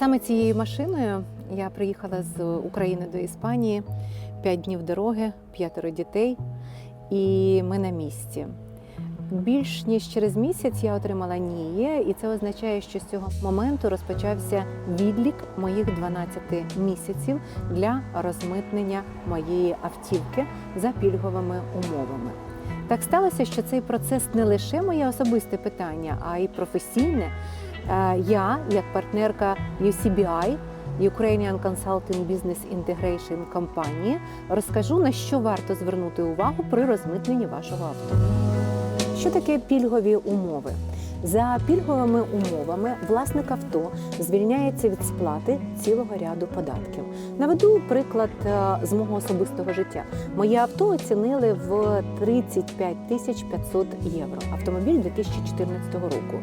Саме цією машиною я приїхала з України до Іспанії. П'ять днів дороги, п'ятеро дітей, і ми на місці. Більш ніж через місяць я отримала НІЄ, і це означає, що з цього моменту розпочався відлік моїх 12 місяців для розмитнення моєї автівки за пільговими умовами. Так сталося, що цей процес не лише моє особисте питання, а й професійне. Е, Я, як партнерка UCBI, Ukrainian Consulting Business Integration компанії, розкажу на що варто звернути увагу при розмитненні вашого авто. Що таке пільгові умови? За пільговими умовами власник авто звільняється від сплати цілого ряду податків. Наведу приклад е, з мого особистого життя. Моє авто оцінили в 35 тисяч 500 євро. Автомобіль 2014 року.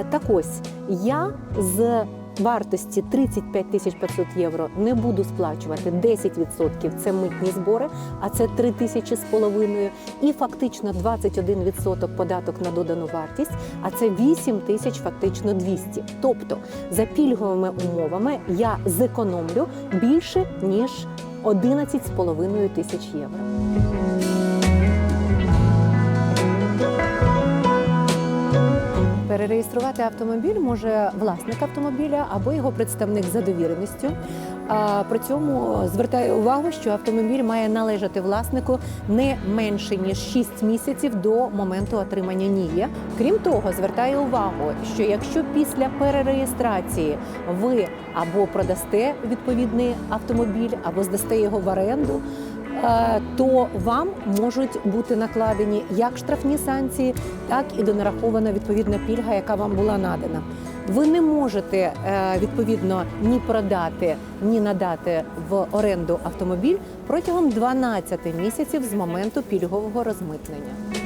Е, Так ось я з вартості 35 тисяч 500 євро не буду сплачувати 10% – це митні збори, а це 3 тисячі з половиною, і фактично 21% податок на додану вартість, а це 8 тисяч фактично 200. Тобто за пільговими умовами я зекономлю більше ніж 11,5 тисяч євро. Перереєструвати автомобіль може власник автомобіля або його представник за довіреністю. При цьому звертаю увагу, що автомобіль має належати власнику не менше ніж 6 місяців до моменту отримання НІЄ. Крім того, звертаю увагу, що якщо після перереєстрації ви або продасте відповідний автомобіль, або здасте його в оренду. Е, То вам можуть бути накладені як штрафні санкції, так і донарахована відповідна пільга, яка вам була надана. Ви не можете е, відповідно ні продати, ні надати в оренду автомобіль протягом 12 місяців з моменту пільгового розмитнення.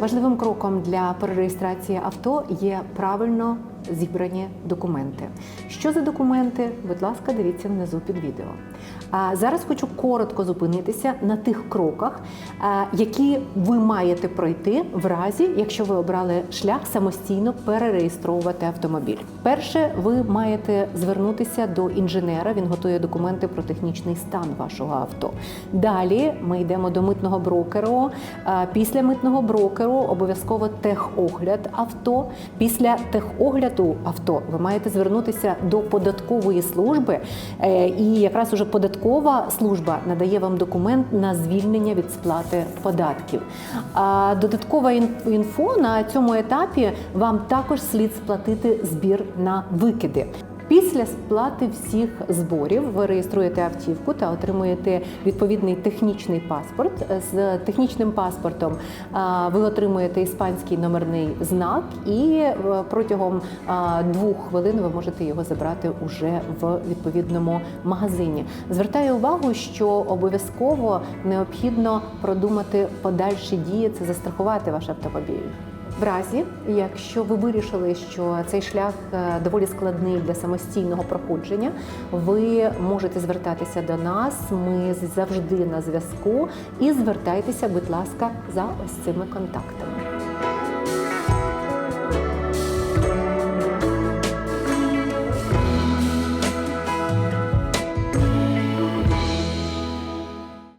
Важливим кроком для перереєстрації авто є правильно зібрані документи. Що за документи? Будь ласка, дивіться внизу під відео. А зараз хочу коротко зупинитися на тих кроках, які ви маєте пройти в разі, якщо ви обрали шлях самостійно перереєстровувати автомобіль. Перше, ви маєте звернутися до інженера. Він готує документи про технічний стан вашого авто. Далі ми йдемо до митного брокеру. Після митного брокеру обов'язково техогляд авто. Після техогляду авто ви маєте звернутися до податкової служби, Е, і якраз уже податкова служба надає вам документ на звільнення від сплати податків. А додаткова інфо на цьому етапі вам також слід сплатити збір на викиди. Після сплати всіх зборів ви реєструєте автівку та отримуєте відповідний технічний паспорт. З технічним паспортом ви отримуєте іспанський номерний знак, і е, протягом двох хвилин ви можете його забрати уже в відповідному магазині. Звертаю увагу, що обов'язково необхідно продумати подальші дії, це застрахувати ваш автомобіль. В разі, якщо ви вирішили, що цей шлях е, доволі складний для самостійного проходження, ви можете звертатися до нас. Ми завжди на зв'язку і звертайтеся, будь ласка, за ось цими контактами.